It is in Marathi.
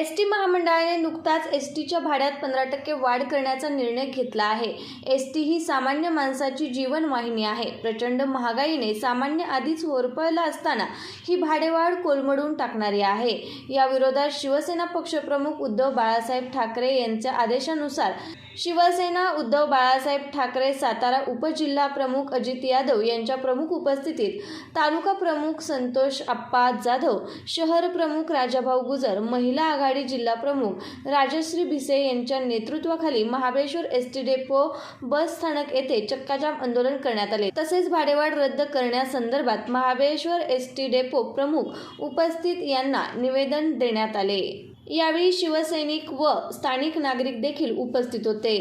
एस टी महामंडळाने नुकताच एस टीच्या भाड्यात पंधरा टक्के वाढ करण्याचा निर्णय घेतला आहे. एस टी ही सामान्य माणसाची जीवनवाहिनी आहे. प्रचंड महागाईने सामान्य आधीच होरपळला असताना ही भाडेवाढ कोलमडून टाकणारी आहे. याविरोधात शिवसेना पक्षप्रमुख उद्धव बाळासाहेब ठाकरे यांच्या आदेशानुसार शिवसेना उद्धव बाळासाहेब ठाकरे सातारा उपजिल्हा प्रमुख अजित यादव यांच्या प्रमुख उपस्थितीत तालुका प्रमुख संतोष आप्पा जाधव शहर प्रमुख राजाभाऊ गुजर महिला आघाडी जिल्हा प्रमुख राजश्री भिसे यांच्या नेतृत्वाखाली Mahabaleshwar S T depot bus स्थानक येथे चक्काजाम आंदोलन करण्यात आले. तसेच भाडेवाढ रद्द करण्यासंदर्भात महाबळेश्वर एस टी डेपो प्रमुख उपस्थित यांना निवेदन देण्यात आले. यावेळी शिवसैनिक व स्थानिक नागरिक देखील उपस्थित होते.